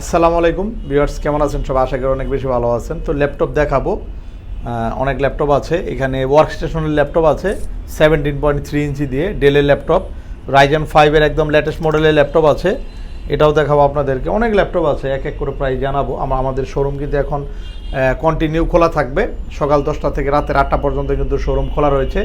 আসসালামু আলাইকুম ভিউয়ার্স, কেমন আছেন? সব আশা করি অনেক বেশি ভালো আছেন। তো ল্যাপটপ দেখাবো। অনেক ল্যাপটপ আছে। এখানে ওয়ার্ক স্টেশনের ল্যাপটপ আছে সেভেন্টিন পয়েন্ট থ্রি ইঞ্চি দিয়ে ডেলের ল্যাপটপ। রাইজেন ফাইভের একদম লেটেস্ট মডেলের ল্যাপটপ আছে। এটাও দেখাবো আপনাদেরকে। অনেক ল্যাপটপ আছে, এক এক করে প্রায় জানাব। আমরা আমাদের শোরুম কিন্তু এখন কন্টিনিউ খোলা থাকবে। সকাল দশটা থেকে রাতের আটটা পর্যন্ত কিন্তু শোরুম খোলা রয়েছে।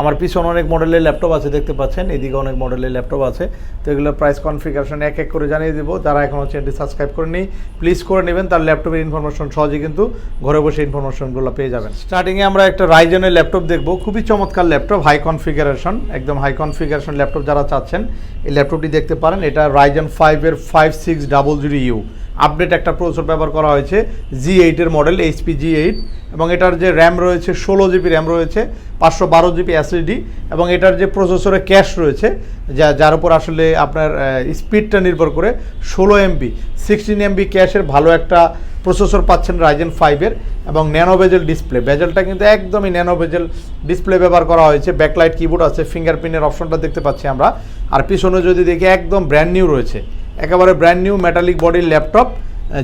আমার পিছনে অনেক মডেলের ল্যাপটপ আছে, দেখতে পাচ্ছেন? এদিকে অনেক মডেলের ল্যাপটপ আছে। তো এগুলোর প্রাইস কনফিগারেশন এক এক করে জানিয়ে দেবো। যারা এখনও চ্যানেলটি সাবস্ক্রাইব করে নিই প্লিজ করে নেবেন। তার ল্যাপটপের ইনফরমেশন সহজে কিন্তু ঘরে বসে ইনফরমেশনগুলো পেয়ে যাবেন। স্টার্টিংয়ে আমরা একটা রাইজনের ল্যাপটপ দেখব। খুবই চমৎকার ল্যাপটপ হাই কনফিগারেশন একদম হাই কনফিগারেশন ল্যাপটপ যারা চাচ্ছেন, এই ল্যাপটপটি দেখতে পারেন। এটা রাইজন ফাইভের five six double zero U update একটা প্রসেসর ব্যবহার করা হয়েছে জি এইটের মডেল এইচপি জি এইট এবং এটার যে র্যাম রয়েছে, ষোলো জিবি র্যাম রয়েছে, পাঁচশো বারো জিবি এসএসডি এবং এটার যে প্রসেসরে ক্যাশ রয়েছে, যা, যার উপর আসলে আপনার স্পিডটা নির্ভর করে, ষোলো এমবি সিক্সটিন এমবি ক্যাশের ভালো একটা প্রসেসর পাচ্ছেন রাইজেন ফাইভের এবং ন্যানো বেজেল ডিসপ্লে বেজেলটা কিন্তু একদমই ন্যানো বেজেল ডিসপ্লে ব্যবহার করা হয়েছে ব্যাকলাইট কিবোর্ড আছে ফিঙ্গারপ্রিন্টের অপশনটা দেখতে পাচ্ছি আমরা, আর পিছনে যদি দেখি একদম ব্র্যান্ড নিউ রয়েছে একেবারে ব্র্যান্ড নিউ মেটালিক বডির ল্যাপটপ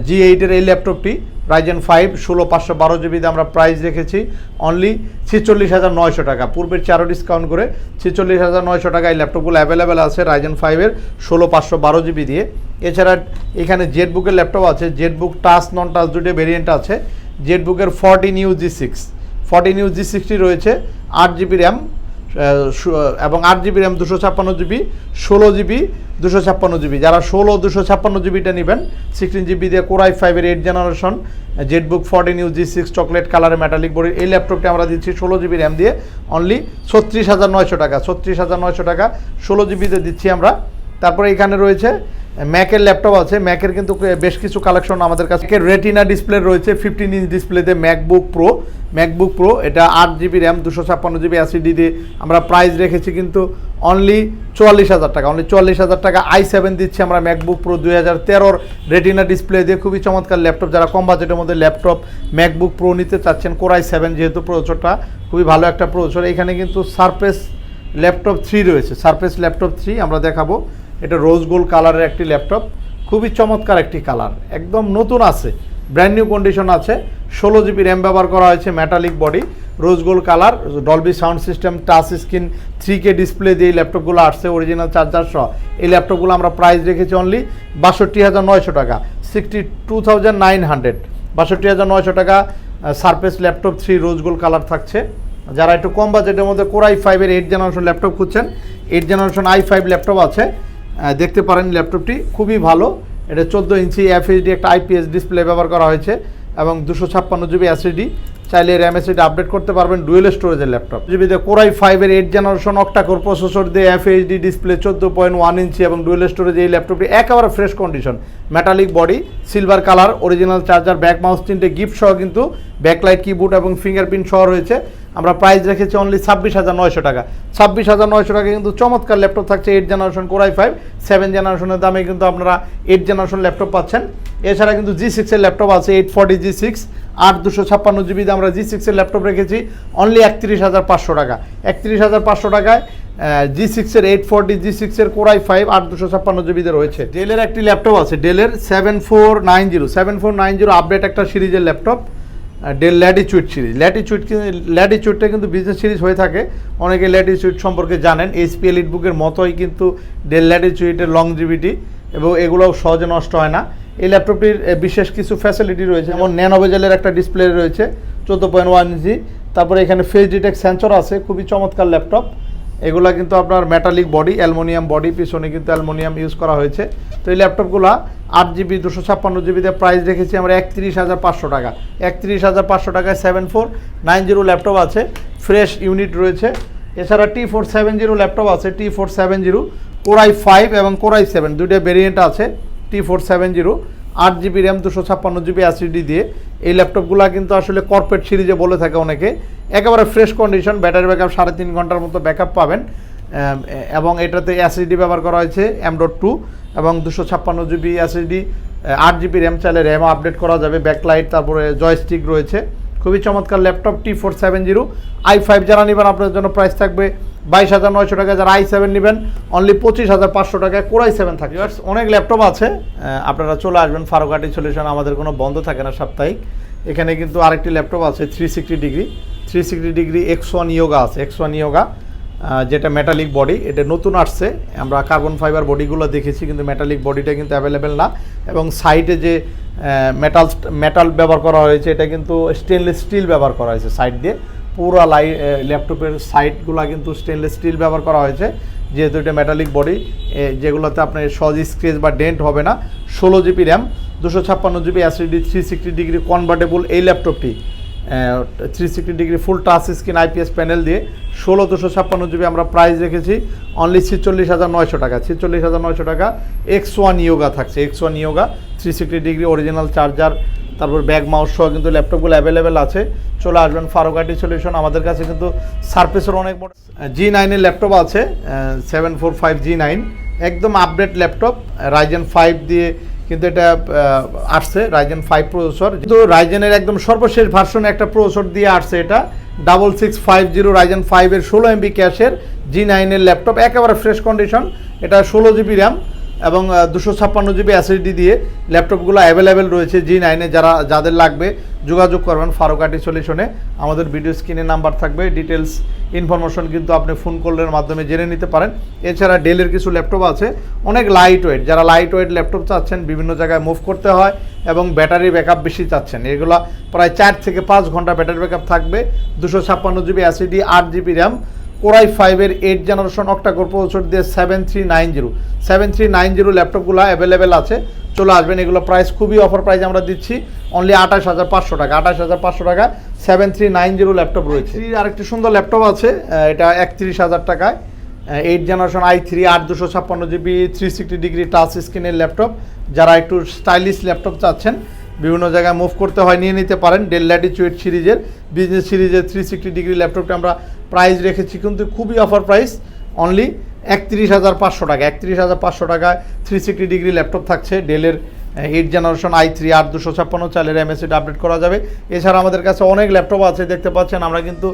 জি এইটের এই ল্যাপটপটি রাইজেন ফাইভ ষোলো, পাঁচশো, বারো জিবিতে আমরা প্রাইস রেখেছি। অনলি ছেচল্লিশ হাজার নয়শো টাকা। পূর্বের চারো ডিসকাউন্ট করে ছেচল্লিশ হাজার নয়শো টাকা এই ল্যাপটপগুলো অ্যাভেলেবেল আছে রাইজেন ফাইভের ষোলো, পাঁচশো, বারো জিবি দিয়ে। এছাড়া এখানে জেড বুকের ল্যাপটপ আছে। Z book touch non touch দুটো ভেরিয়েন্ট আছে। জেড বুকের fourteen U G six fourteen U G sixty রয়েছে। আট জিবি র্যাম এবং আট জিবি র্যাম দুশো ছাপ্পান্ন জিবি, ষোলো জিবি দুশো ছাপ্পান্ন জিবি। যারা ষোলো দুশো ছাপ্পান্ন জিবিটা নেবেন সিক্সটিন জিবি দিয়ে কোরাই ফাইভের eight generation Zbook fourteen U G six chocolate কালারের মেটালিক বডির এই ল্যাপটপটি আমরা দিচ্ছি ষোলো জিবি র্যাম দিয়ে অনলি ছত্রিশ হাজার নয়শো টাকা, ছত্রিশ হাজার নয়শো টাকা, ষোলো জিবিতে দিচ্ছি আমরা। তারপরে এখানে রয়েছে ম্যাকের ল্যাপটপ আছে ম্যাকের কিন্তু বেশ কিছু কালেকশন আমাদের কাছে। রেটিনা ডিসপ্লে রয়েছে ফিফটিন ইঞ্চ ডিসপ্লেতে ম্যাকবুক প্রো ম্যাকবুক প্রো এটা আট জিবি র্যাম দুশো ছাপ্পান্ন জিবি অ্যাসিডি দিয়ে আমরা প্রাইস রেখেছি কিন্তু অনলি চুয়াল্লিশ হাজার টাকা অনলি চুয়াল্লিশ হাজার টাকা আই সেভেন দিচ্ছি আমরা ম্যাকবুক প্রো দুই হাজার তেরোর রেটিনা ডিসপ্লে দিয়ে। খুবই চমৎকার ল্যাপটপ যারা কম বাজেটের মধ্যে ল্যাপটপ ম্যাকবুক প্রো নিতে চাচ্ছেন কোরাই সেভেন যেহেতু প্রচুরটা খুবই ভালো একটা প্রচুর এখানে কিন্তু সারফেস ল্যাপটপ থ্রি রয়েছে সারফেস ল্যাপটপ থ্রি আমরা দেখাবো। এটা রোজ গোল্ড কালারের একটি ল্যাপটপ খুবই চমৎকার একটি কালার একদম নতুন আছে। ব্র্যান্ড নিউ কন্ডিশন আছে। ষোলো জিবি র্যাম ব্যবহার করা হয়েছে metallic body rose gold colour Dolby sound system touch screen three K display দিয়ে এই ল্যাপটপগুলো আসছে অরিজিনাল চার্জার সহ। এই ল্যাপটপগুলো আমরা প্রাইস রেখেছি অনলি বাষট্টি হাজার নয়শো টাকা sixty two thousand nine hundred বাষট্টি হাজার নয়শো টাকা Surface laptop three rose gold colour থাকছে। যারা একটু কম বাজেটের মধ্যে কোরাই ফাইভের এইট জেনারেশন ল্যাপটপ খুঁজছেন eight generation i five laptop আছে দেখতে পারেন ল্যাপটপটি খুবই ভালো। এটা চোদ্দ ইঞ্চি এফএইচডি একটা আইপিএস ডিসপ্লে ব্যবহার করা হয়েছে এবং দুশো ছাপ্পান্ন জিবি এসএসডি চাইলে র্যাম এসএসডি আপডেট করতে পারবেন ডুয়েল স্টোরেজের ল্যাপটপ জিবিতে কোরাই ফাইভের এইট জেনারেশন অক্টাকোর প্রসেসর দিয়ে এফএইচডি ডিসপ্লে চোদ্দ পয়েন্ট ওয়ান ইঞ্চি এবং ডুয়েল স্টোরেজ এই ল্যাপটপটি একেবারে fresh condition metallic body silver colour original charger bag mouse তিনটে গিফট সহ কিন্তু ব্যাকলাইট কিবোর্ড এবং ফিঙ্গারপ্রিন্ট সহ রয়েছে। আমরা প্রাইস রেখেছি অনলি ছাব্বিশ হাজার নয়শো টাকা। ছাব্বিশ হাজার নয়শো টাকা কিন্তু চমৎকার ল্যাপটপ থাকছে eight generation core i five seven জেনারেশনের দামে কিন্তু আপনারা এইট জেনারেশন ল্যাপটপ পাচ্ছেন। এছাড়া কিন্তু জি সিক্সের ল্যাপটপ আছে এইট ফর্টি জি সিক্স আট দুশো ছাপ্পান্ন জিবিতে আমরা জি সিক্সের ল্যাপটপ রেখেছি অনলি একত্রিশ হাজার পাঁচশো টাকা। একত্রিশ হাজার পাঁচশো টাকায় জি সিক্সের এইট ফোরটি জি সিক্সের কোরাই ফাইভ আট দুশো ছাপ্পান্ন জিবিতে রয়েছে। ডেলের একটি ল্যাপটপ আছে ডেলের seven four nine zero seven four nine zero update একটা সিরিজের laptop Dell Latitude series Latitude ল্যাটিচুইটটা কিন্তু বিজনেস সিরিজ হয়ে থাকে। অনেকে ল্যাটিচুইট সম্পর্কে জানেন। এইচপি এলিট বুকের মতোই কিন্তু ডেল ল্যাটিচুইটের লংজিভিটি এবং এগুলোও সহজে নষ্ট হয় না। এই ল্যাপটপটির বিশেষ কিছু ফ্যাসিলিটি রয়েছে। যেমন ন্যানোভেজেলের একটা ডিসপ্লে রয়েছে, চোদ্দ পয়েন্ট ওয়ান ইঞ্চি। তারপরে এখানে ফেস ডিটেক্ট সেন্সর আছে, খুবই চমৎকার ল্যাপটপ এগুলা কিন্তু আপনার মেটালিক বডি অ্যালমোনিয়াম বডি পিছনে কিন্তু অ্যালমোনিয়াম ইউজ করা হয়েছে। তো এই ল্যাপটপগুলো আট জিবি, দুশো ছাপ্পান্ন জিবিতে প্রাইস রেখেছি আমরা একত্রিশ হাজার পাঁচশো টাকা। একত্রিশ হাজার পাঁচশো টাকায় seven four nine zero laptop আছে ফ্রেশ ইউনিট রয়েছে। এছাড়া T four seven zero laptop আছে T four seven zero core i five এবং কোরাই সেভেন দুইটা ভেরিয়েন্ট আছে টি ফোর সেভেন জিরো আট জিবি র্যাম দুশো ছাপ্পান্ন জিবি অ্যাসিডি দিয়ে। এই ল্যাপটপগুলো কিন্তু আসলে কর্পোরেট সিরিজে বলে থাকে অনেকে। একেবারে ফ্রেশ কন্ডিশন ব্যাটারি ব্যাকআপ সাড়ে তিন ঘণ্টার মতো ব্যাকআপ পাবেন। এবং এটাতে অ্যাসিডি ব্যবহার করা হয়েছে এম ডট টু এবং দুশো ছাপ্পান্ন জিবি অ্যাসিডি আট জিবি র্যাম চাইলে র্যামও আপডেট করা যাবে ব্যাকলাইট তারপরে জয়স্টিক রয়েছে। খুবই চমৎকার laptop T four seven zero I five যারা নেবেন আপনাদের জন্য প্রাইস থাকবে বাইশ হাজার নয়শো টাকা যারা আই সেভেন নেবেন অনলি পঁচিশ হাজার পাঁচশো টাকায় কোরাই সেভেন থাকে Viewers, অনেক ল্যাপটপ আছে আপনারা চলে আসবেন ফারুকাটি সলিউশন আমাদের কোনো বন্ধ থাকে না সাপ্তাহিক। এখানে কিন্তু আরেকটি ল্যাপটপ আছে three sixty degree three sixty degree X one Yoga আছে এক্স ওয়ান ইয়োগা যেটা মেটালিক বডি এটা নতুন আসছে। আমরা কার্বন ফাইবার বডিগুলো দেখেছি, কিন্তু মেটালিক বডিটা কিন্তু অ্যাভেলেবেল না। এবং সাইডে যে মেটাল মেটাল ব্যবহার করা হয়েছে, এটা কিন্তু স্টেনলেস স্টিল ব্যবহার করা হয়েছে সাইড দিয়ে। পুরো লাই ল্যাপটপের সাইডগুলো কিন্তু স্টেনলেস স্টিল ব্যবহার করা হয়েছে। যেহেতু এটা মেটালিক বডি যেগুলোতে আপনার সহজ স্ক্রেচ বা ডেন্ট হবে না। ষোলো জিবি র্যাম দুশো ছাপ্পান্ন GB SSD three sixty degree convertible এই ল্যাপটপটি three sixty degree full touch screen IPS panel দিয়ে ষোলো দুশো ছাপ্পান্ন জিবি আমরা প্রাইস রেখেছি অনলি ছিচল্লিশ হাজার নয়শো টাকা। ছিচল্লিশ হাজার নয়শো টাকা এক্স ওয়ান ইয়োগা থাকছে। X one Yoga three sixty degree original charger তারপর ব্যাগ মাউস সহ কিন্তু ল্যাপটপগুলো অ্যাভেলেবেল আছে। চলে আসবেন ফারোকাটি সলিউশন আমাদের কাছে কিন্তু সার্ফেসের অনেক বড় জি নাইনের ল্যাপটপ আছে seven four five G nine একদম আপডেট ল্যাপটপ রাইজেন ফাইভ দিয়ে কিন্তু এটা আসছে রাইজেন ফাইভ প্রসেসর কিন্তু রাইজেনের একদম সর্বশেষ ভার্সন একটা প্রসেসর দিয়ে আসছে এটা। Double six five zero Ryzen ফাইভের ষোলো এমবি ক্যাশের জি নাইনের ল্যাপটপ একেবারে ফ্রেশ কন্ডিশন এটা ষোলো জিবি র্যাম এবং দুশো ছাপ্পান্ন জিবি অ্যাসিডি দিয়ে ল্যাপটপগুলো অ্যাভেলেবেল রয়েছে জি নাইনে যারা, যাদের লাগবে, যোগাযোগ করবেন ফারুকাটি সলিউশনে আমাদের ভিডিও স্ক্রিনে নাম্বার থাকবে ডিটেলস ইনফরমেশন কিন্তু আপনি ফোন কলের মাধ্যমে জেনে নিতে পারেন। এছাড়া ডেলের কিছু ল্যাপটপ আছে, অনেক লাইট ওয়েট যারা লাইট ওয়েট ল্যাপটপ চাচ্ছেন, বিভিন্ন জায়গায় মুভ করতে হয় এবং ব্যাটারি ব্যাকআপ বেশি চাচ্ছেন। এগুলো প্রায় চার থেকে পাঁচ ঘণ্টা ব্যাটারি ব্যাকআপ থাকবে। দুশো ছাপ্পান্ন জিবি অ্যাসিডি আট জিবি র্যাম কোরাই ফাইভের এইট জেনারেশন অক্টাকোর প্রসেসর দিয়ে seven three nine zero seven three nine zero ল্যাপটপগুলো অ্যাভেলেবেল আছে। চলে আসবেন, এগুলো প্রাইস খুবই অফার প্রাইস আমরা দিচ্ছি। অনলি আঠাশ হাজার পাঁচশো টাকা, আঠাশ হাজার পাঁচশো টাকা seven three nine zero laptop রয়েছে। আরেকটি সুন্দর ল্যাপটপ আছে এটা একত্রিশ হাজার টাকায়। এইট জেনারেশন আই থ্রি আট দুশো ছাপ্পান্ন GB three sixty degree touch স্ক্রিনের ল্যাপটপ। যারা একটু স্টাইলিশ ল্যাপটপ চাচ্ছেন, বিভিন্ন জায়গায় মুভ করতে হয়, নিয়ে নিতে পারেন। ডেল ল্যাটিচুয়েট সিরিজের বিজনেস সিরিজের থ্রি সিক্সটি ডিগ্রি ল্যাপটপটা আমরা প্রাইস রেখেছি, কিন্তু খুবই অফার প্রাইস অনলি একত্রিশ হাজার পাঁচশো টাকা। একত্রিশ হাজার পাঁচশো টাকায় থ্রি সিক্সটি ডিগ্রি ল্যাপটপ থাকছে ডেলের এইট জেনারেশন আই থ্রি আট দুশো ছাপ্পান্ন, চালের এমএসিটা আপডেট করা যাবে। এছাড়া আমাদের কাছে অনেক ল্যাপটপ আছে, দেখতে পাচ্ছেন, আমরা কিন্তু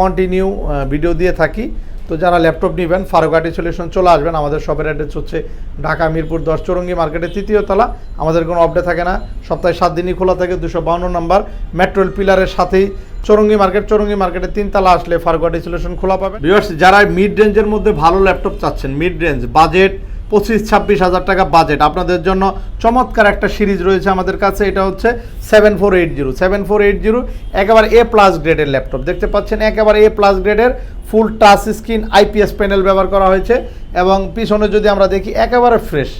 কন্টিনিউ ভিডিও দিয়ে থাকি। তো যারা ল্যাপটপ নেবেন ফারুকাটি সলিউশন চলে আসবেন, আমাদের শপের অ্যাড্রেস হচ্ছে ঢাকা মিরপুর দশ চৌরঙ্গি মার্কেটের তৃতীয় তলা। আমাদের কোনো আপডেট থাকে না, সপ্তাহে সাত দিনই খোলা থাকে, দুশো বাউন্ন নম্বর মেট্রোল পিলারের সাথেই চৌরঙ্গি মার্কেট, চৌরঙ্গি মার্কেটের তিনতলা আসলে ফারুকাটি সলিউশন খোলা পাবেন ভিউয়ার্স যারা মিড রেঞ্জের মধ্যে ভালো ল্যাপটপ চাচ্ছেন মিড রেঞ্জ বাজেট পঁচিশ, ছাব্বিশ হাজার টাকা বাজেট আপনাদের জন্য চমৎকার একটা সিরিজ রয়েছে আমাদের কাছে, এটা হচ্ছে seven four eight zero seven four eight zero একেবারে এ প্লাস গ্রেডের ল্যাপটপ দেখতে পাচ্ছেন, একেবারে এ প্লাস গ্রেডের full touch screen IPS panel ব্যবহার করা হয়েছে এবং পিছনে যদি আমরা দেখি, একেবারে ফ্রেশ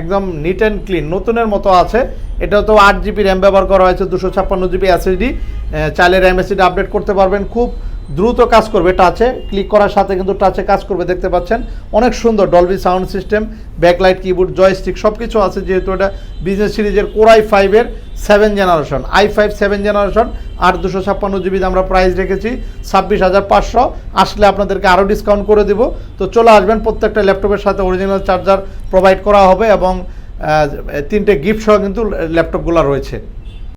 একদম নিট অ্যান্ড ক্লিন নতুনের মতো আছে। এটা তো আট জিবি র্যাম ব্যবহার করা হয়েছে, দুশো ছাপ্পান্ন জিবি এসএসডি চালের এমএসিডি আপডেট করতে পারবেন। খুব দ্রুত কাজ করবে টাচে ক্লিক করার সাথে কিন্তু টাচে কাজ করবে, দেখতে পাচ্ছেন। অনেক সুন্দর Dolby sound system backlight keyboard joystick সব কিছু আছে যেহেতু এটা বিজনেস সিরিজের কোরাই ফাইভের seven generation I five seven generation আট দুশো ছাপ্পান্ন জিবিতে আমরা প্রাইস রেখেছি, ছাব্বিশ হাজার পাঁচশো। আসলে আপনাদেরকে আরও ডিসকাউন্ট করে দিব। তো চলে আসবেন, প্রত্যেকটা ল্যাপটপের সাথে অরিজিনাল চার্জার প্রোভাইড করা হবে এবং তিনটে গিফট সহ কিন্তু ল্যাপটপগুলো রয়েছে।